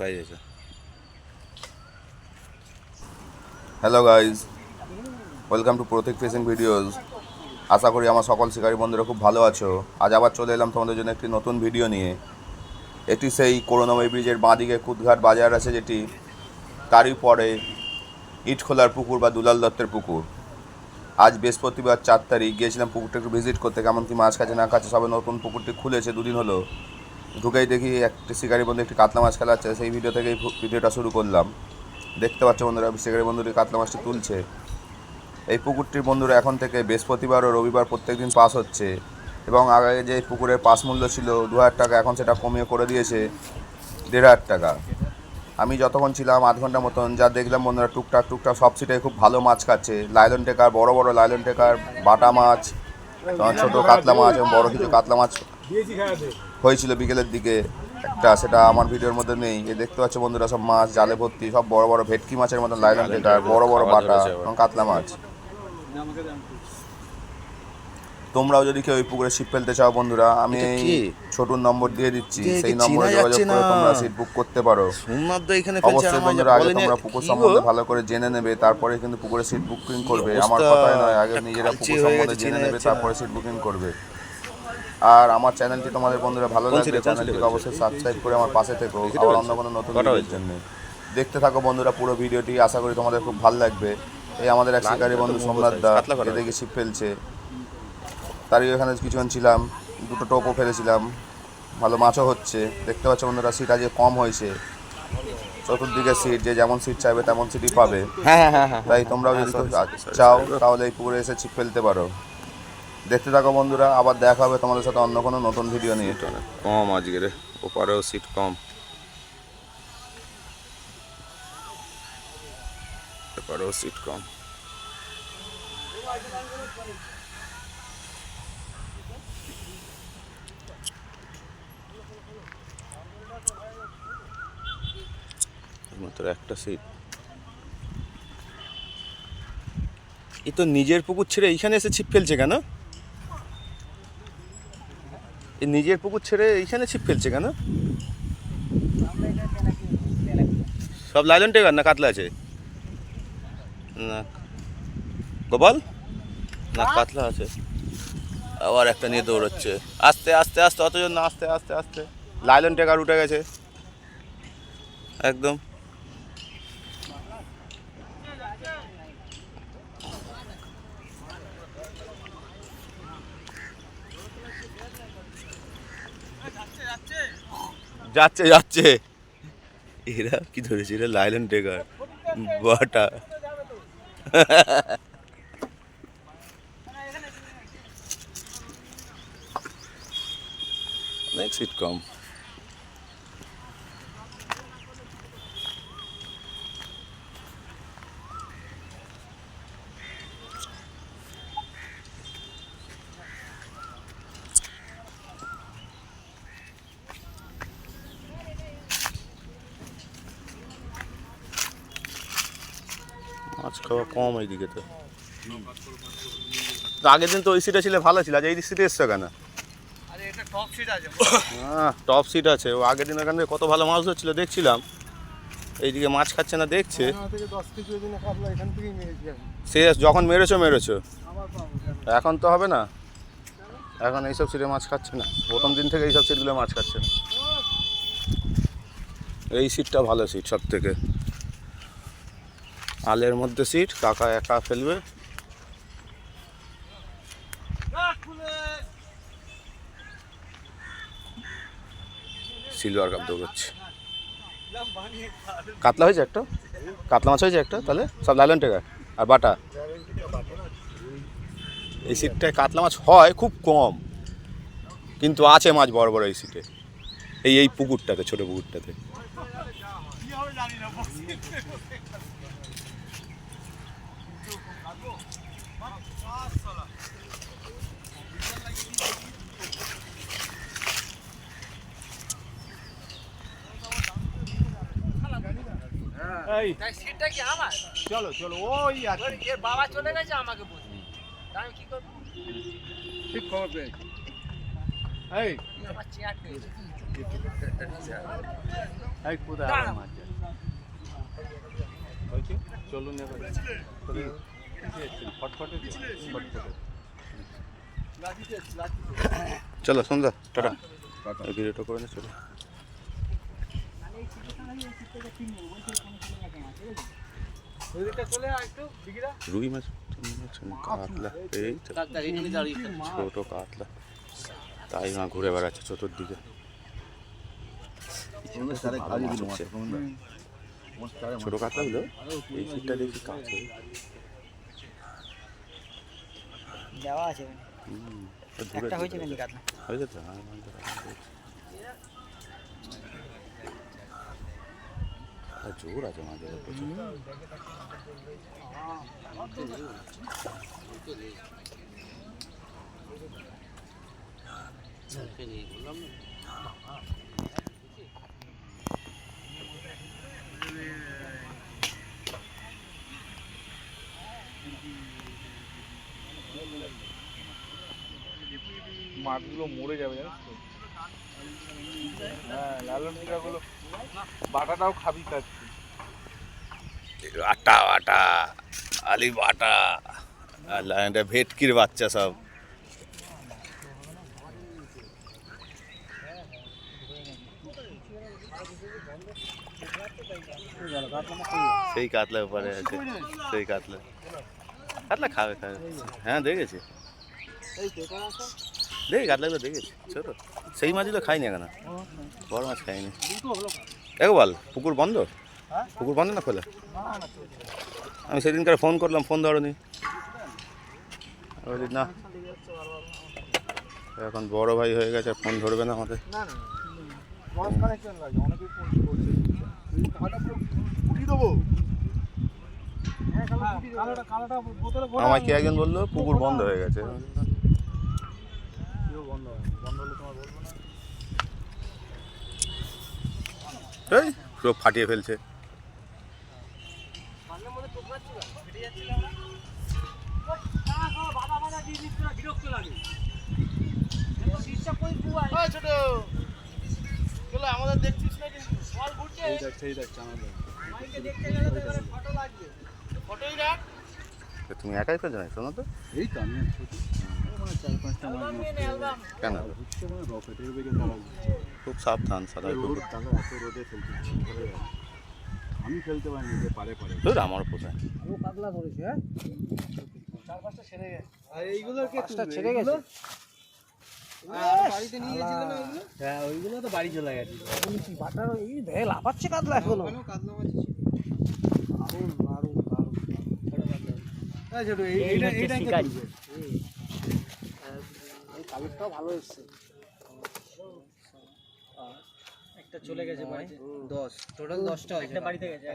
Size আছে। Hello guys welcome to Pratik facing videos আশা করি আমার সকল শিকারী বন্ধুরা খুব ভালো আছো। আজ আবার চলে এলাম তোমাদের জন্য একটি নতুন ভিডিও নিয়ে। এটি সেই করুণাময়ী ব্রিজের বাঁদিকে কুদঘাট বাজার আছে যেটি। তারই পরে ইটখোলার পুকুর বা দুলাল দত্তের পুকুর। আজ বৃহস্পতিবার চার তারিখ। গিয়েছিলাম পুকুরটা একটু ভিজিট করতে। কেমন কি মাছ কাছে না কাছে সবে নতুন পুকুরটি খুলেছে দুদিন হলো। ঢুকেই দেখি একটি শিকারি বন্ধু একটি কাতলা মাছ খেলাচ্ছে সেই ভিডিও থেকেই ভিডিওটা শুরু করলাম। দেখতে পাচ্ছ বন্ধুরা শিকারি বন্ধুটি কাতলা মাছটি তুলছে। এই পুকুরটির বন্ধুরা, এখন থেকে বৃহস্পতিবার ও রবিবার প্রত্যেক দিন পাস হচ্ছে। এবং আগে যে পুকুরের পাস মূল্য ছিল দু হাজার টাকা, এখন সেটা কমিয়ে করে দিয়েছে দেড় হাজার টাকা। আমি যতক্ষণ ছিলাম আধ ঘণ্টা মতন, যা দেখলাম বন্ধুরা, টুকটাক টুকটাক সব সিটে খুব ভালো মাছ খাচ্ছে। লাইলন টেকার, বড় বড় লাইলন টেকার, বাটা মাছ ছোটো কাতলা মাছ এবং বড় কিছু কাতলা মাছ হয়েছিল বিকেলের দিকে একটা সেটা আমার ভিডিওর মধ্যে নেই। এ দেখতে পাচ্ছ বন্ধুরা সব মাছ জালে ভর্তি সব বড় বড় ভেটকি মাছের মতন টেকার বড় বড় বাটা এবং কাতলা মাছ। তোমরাও যদি কেউ ওই পুকুরে ছিপ ফেলতে চাও বন্ধুরা আমি ছোটুর নম্বর দিয়ে দিচ্ছি। সেই নম্বরে যোগাযোগ করে তোমরা সিট বুক করতে পারো। অবশ্যই বন্ধুরা আগে তোমরা পুকুর সম্বন্ধে ভালো করে জেনে নেবে তারপরে কিন্তু পুকুরে সিট বুকিং করবে। আমার কথাই নয় আগে নিজেরা পুকুর সম্বন্ধে জেনে নেবে। তারপরে সিট বুকিং করবে। আর আমার চ্যানেলটি তোমাদের বন্ধুরা ভালো লাগবে চ্যানেলটিকে অবশ্যই সাবস্ক্রাইব করে আমার পাশে থেকো। আবার অন্য কোনো নতুন ভিডিওর জন্য। দেখতে থাকো বন্ধুরা পুরো ভিডিওটি আশা করি তোমাদের খুব ভালো লাগবে। এই আমাদের এক শিকারী বন্ধু সোমনাথ দা এদিকে ছিপ ফেলছে। তারই ওখানে কিছুক্ষণ ছিলাম দুটো টোপও ফেলেছিলাম। ভালো মাছও হচ্ছে। দেখতে পাচ্ছ বন্ধুরা সিট আজকে কম হয়েছে। চতুর্দিকে সিট যে যেমন সিট চাইবে তেমন সিটই পাবে। হ্যাঁ হ্যাঁ হ্যাঁ তাই তোমরাও যদি চাও তাহলে এই পুকুরে এসে ছিপ ফেলতে পারো। দেখতে থাকো বন্ধুরা, আবার দেখা হবে তোমাদের সাথে অন্য কোনো নতুন ভিডিও নিয়ে। কম আজকে রে, ওপারেও সিট কম। এপারেও সিট কম। একটা সিট এ তো নিজের পুকুর ছেড়ে এইখানে এসে ছিপ ফেলছে কেন? নিজের পুকুর ছেড়ে এইখানে ছিপ ফেলছে কেন? সব লাইলন টেগার না কাতলা আছে? না। গোপাল? না কাতলা আছে। আবার একটা নিয়ে দৌড়চ্ছে। আস্তে আস্তে আস্তে অতজন না আস্তে আস্তে আস্তে। লাইলন টেকার উঠে গেছে। একদম। যাচ্ছে যাচ্ছে। এরা কি ধরেছে? এরা লাইলন টেকার বাটা। অনেক সিট কম মাছ খাওয়া কম এইদিকে তো। তো আগের দিন তো ওই সিটে ছিল ভালো ছিল আজ এই সিটে এসছো কেন? আরে এটা টপ সিট আছে। হ্যাঁ টপ সিট আছে। ও আগের দিন এখান থেকে কত ভালো মাছ ধরছিল দেখছিলাম। এইদিকে মাছ খাচ্ছে না দেখছে। সে যখন মেরেছো মেরেছো? এখন তো হবে না। এখন এইসব সিটে মাছ খাচ্ছে না। প্রথম দিন থেকে এইসব সিটগুলো মাছ খাচ্ছে না। এই সিটটা ভালো সিট সব থেকে আলের মধ্যে সিট কাকা একা ফেলবে। সিলভার কাপ দৌড়চ্ছে। কাতলা হয়েছে একটা? কাতলা মাছ হয়েছে একটা, তাহলে? সব লাইলন টেকার, আর বাটা? এই সিটটায় কাতলা মাছ হয় খুব কম, কিন্তু আছে মাছ বড় বড় এই সিটে এই এই পুকুরটাতে, ছোট পুকুরটাতে। তাই সিটটা কি আমার? চলো চলো ওই ওর এর বাবা চলে গেছে আমাকে বলছে। আমি কি করব? ঠিক খবর পেয়েছি এই আমার চেয়ার পেয়েছে এই কোথায় যায়? হয়েছে? চলুন এবার? ফটফটে ফটফটে। চলো সন্ধ্যা টাটা। এই ভিডিওটা করে নে চলো ওইদিকটা চলে আয় একটু, দিঘিরা। রুই মাছ কাতলা এই ছোট কাতলা। তাই মা ঘুরে বেড়াচ্ছে চতুর্দিকে। ছোট কাতলাগুলো এই সিটটা দেখি কাছে। দেওয়া আছে। একটা হয়েছে। কাতলা? হয়েছে তো? হ্যাঁ, মাছ ধরা হয়েছে। আর জোর আছে মাঝে প্রচুর। মাছগুলো মরে যাবে জানিস তো? হ্যাঁ লালনগুলো বাটাটাও খাবি খাচ্ছি আটা বাটা আলি বাটা আর ভেটকির বাচ্চা সব। সেই কাতলা উপরে আছে সেই কাতলা। কাতলা খাবে খাবে। হ্যাঁ দেখেছি। দেখি কাতলাগুলো দেখেছি ছোট। সেই মাছগুলো খাইনি এখন। বড় মাছ খাইনি। দেখো বল পুকুর বন্ধ? পুকুর বন্ধ না খোলা? আমি সেদিনকার ফোন করলাম ফোন ধরনি। বলি না। এখন বড় ভাই হয়ে গেছে ফোন ধরবে না আমাদের। না না হ্যাঁ আমাকে একজন বলল? পুকুর বন্ধ হয়ে গেছে। কেউ বন্ধ হয় বন্ধ হলে তোমার বলব না। এই সব ফাটিয়ে ফেলছে। ছোট চলো আমাদের দেখছিস না কিন্তু। ঘুরছে এই আমাদের দেখতে গেলে তো এবারে ফটো লাগবে। ফটোই রাখ। তুমি একাই ফেলছো না শোনো তো। এই তো আমি মাছ কেন মানে খুব সাবধান সাদা। আমি ফেলতে পারিনি যে পারে পারে। ধর আমার কোথায় ও পাগলা ধরেছে হ্যাঁ? চার পাঁচটা ছেড়ে গেছে। আর এইগুলোর কে পাঁচটা ছেড়ে গেছে। বাড়িতে নিয়ে গেছিল না ওইগুলো হ্যাঁ ওইগুলো তো বাড়ি চলে গেছে। বাটার এই ভেল লাফাচ্ছে কাতলা এখনও। কাতলা মাছ ছিল দারুণ দারুণ এই ছোট এই এইটা এইটা শিকারি। কালারটাও ভালো এসছে। একটা চলে গেছে বাড়িতে। দশ। টোটাল দশটা একটা বাড়িতে গেছে।